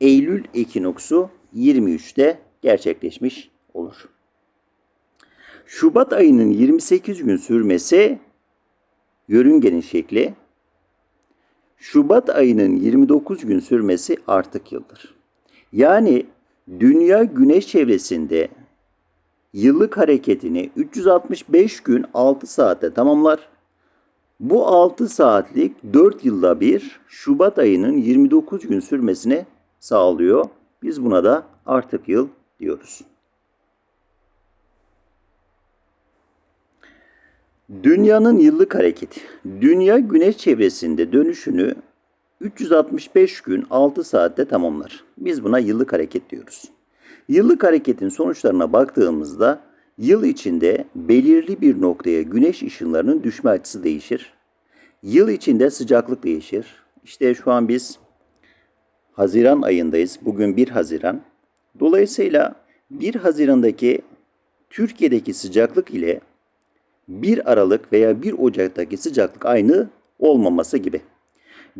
Eylül ekinoksu 23'te gerçekleşmiş olur. Şubat ayının 28 gün sürmesi yörüngenin şekli. Şubat ayının 29 gün sürmesi artık yıldır. Yani dünya güneş çevresinde yıllık hareketini 365 gün 6 saatte tamamlar. Bu 6 saatlik 4 yılda bir Şubat ayının 29 gün sürmesine sağlıyor. Biz buna da artık yıl diyoruz. Dünyanın yıllık hareketi. Dünya güneş çevresinde dönüşünü 365 gün 6 saatte tamamlar. Biz buna yıllık hareket diyoruz. Yıllık hareketin sonuçlarına baktığımızda yıl içinde belirli bir noktaya güneş ışınlarının düşme açısı değişir. Yıl içinde sıcaklık değişir. İşte şu an biz Haziran ayındayız. Bugün 1 Haziran. Dolayısıyla 1 Haziran'daki Türkiye'deki sıcaklık ile 1 Aralık veya 1 Ocak'taki sıcaklık aynı olmaması gibi.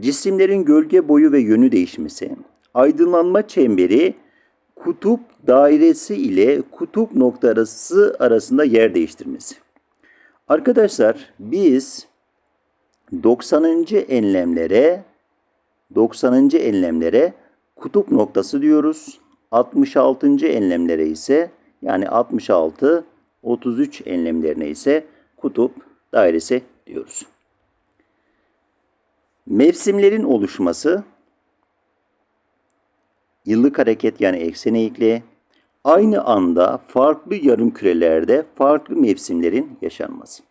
Cisimlerin gölge boyu ve yönü değişmesi, aydınlanma çemberi kutup dairesi ile kutup noktası arasında yer değiştirmesi. Arkadaşlar biz 90. enlemlere 90. enlemlere kutup noktası diyoruz. 66. enlemlere ise yani 66 33 enlemlerine ise kutup dairesi diyoruz. Mevsimlerin oluşması yıllık hareket yani eksen eğikliği aynı anda farklı yarım kürelerde farklı mevsimlerin yaşanması.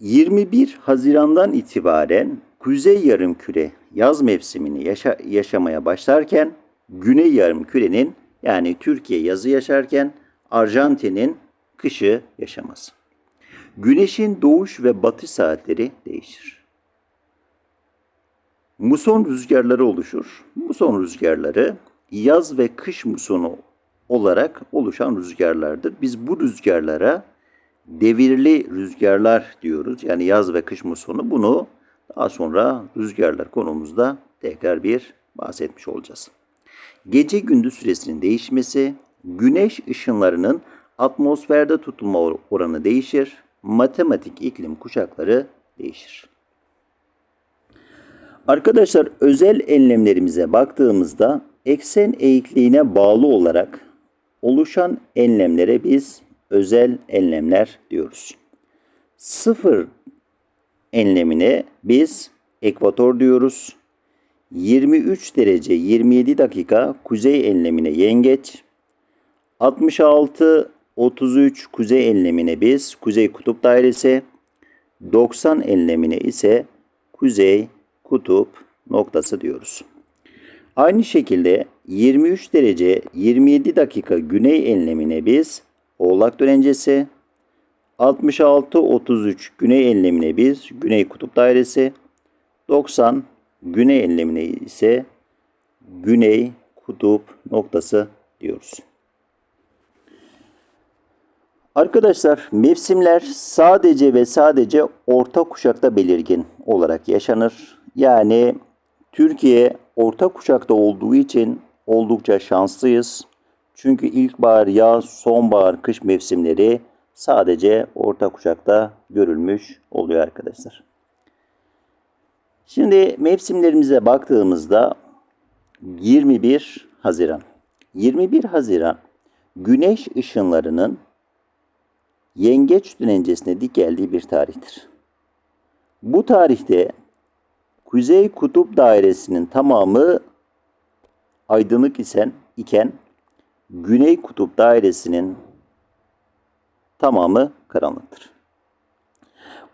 21 Haziran'dan itibaren kuzey yarım küre yaz mevsimini yaşa- yaşamaya başlarken güney yarım kürenin yani Türkiye yazı yaşarken Arjantin'in kışı yaşaması. Güneşin doğuş ve batış saatleri değişir. Muson rüzgarları oluşur. Muson rüzgarları yaz ve kış musonu olarak oluşan rüzgarlardır. Biz bu rüzgarlara devirli rüzgarlar diyoruz. Yani yaz ve kış musonu. Bunu daha sonra rüzgarlar konumuzda tekrar bir bahsetmiş olacağız. Gece gündüz süresinin değişmesi, güneş ışınlarının atmosferde tutulma or- oranı değişir, matematik iklim kuşakları değişir. Arkadaşlar özel enlemlerimize baktığımızda eksen eğikliğine bağlı olarak oluşan enlemlere biz özel enlemler diyoruz. Sıfır enlemine biz ekvator diyoruz. 23 derece 27 dakika kuzey enlemine yengeç. 66 33 kuzey enlemine biz kuzey kutup dairesi. 90 enlemine ise kuzey kutup noktası diyoruz. Aynı şekilde 23 derece 27 dakika güney enlemine biz Oğlak dönencesi, 66-33 güney enlemine biz güney kutup dairesi, 90 güney enlemine ise güney kutup noktası diyoruz. Arkadaşlar mevsimler sadece ve sadece orta kuşakta belirgin olarak yaşanır. Yani Türkiye orta kuşakta olduğu için oldukça şanslıyız. Çünkü ilkbahar, yaz, sonbahar, kış mevsimleri sadece orta kuşakta görülmüş oluyor arkadaşlar. Şimdi mevsimlerimize baktığımızda 21 Haziran. 21 Haziran güneş ışınlarının yengeç dönencesine dik geldiği bir tarihtir. Bu tarihte Kuzey Kutup Dairesi'nin tamamı aydınlık iken Güney Kutup Dairesi'nin tamamı karanlıktır.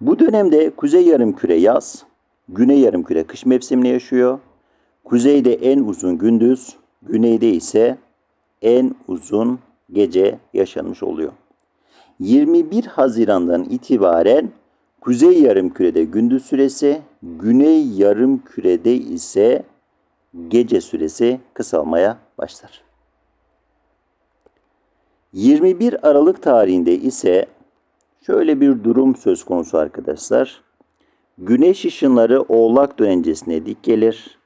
Bu dönemde Kuzey Yarımküre yaz, Güney Yarımküre kış mevsimini yaşıyor. Kuzeyde en uzun gündüz, güneyde ise en uzun gece yaşanmış oluyor. 21 Haziran'dan itibaren Kuzey Yarımküre'de gündüz süresi, Güney Yarımküre'de ise gece süresi kısalmaya başlar. 21 Aralık tarihinde ise şöyle bir durum söz konusu arkadaşlar. Güneş ışınları Oğlak dönencesine dik gelir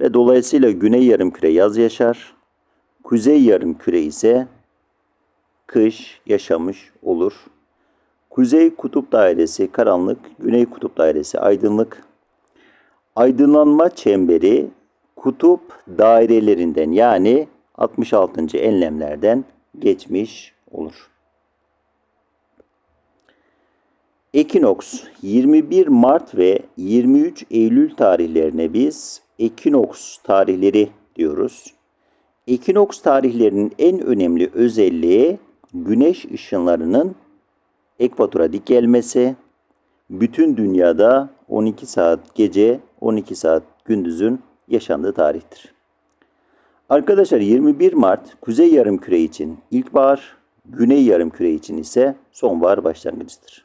ve dolayısıyla güney yarımküre yaz yaşar. Kuzey yarımküre ise kış yaşamış olur. Kuzey kutup dairesi karanlık, güney kutup dairesi aydınlık. Aydınlanma çemberi kutup dairelerinden yani 66. enlemlerden geçmiş olur. Ekinoks 21 Mart ve 23 Eylül tarihlerine biz ekinoks tarihleri diyoruz. Ekinoks tarihlerinin en önemli özelliği güneş ışınlarının ekvatora dik gelmesi. Bütün dünyada 12 saat gece, 12 saat gündüzün yaşandığı tarihtir. Arkadaşlar 21 Mart kuzey yarımküre için ilkbahar, güney yarımküre için ise sonbahar başlangıcıdır.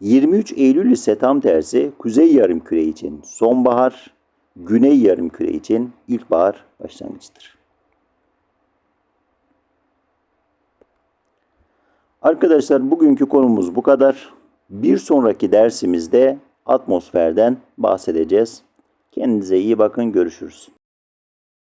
23 Eylül ise tam tersi kuzey yarımküre için sonbahar, güney yarımküre için ilkbahar başlangıcıdır. Arkadaşlar bugünkü konumuz bu kadar. Bir sonraki dersimizde atmosferden bahsedeceğiz. Kendinize iyi bakın. Görüşürüz.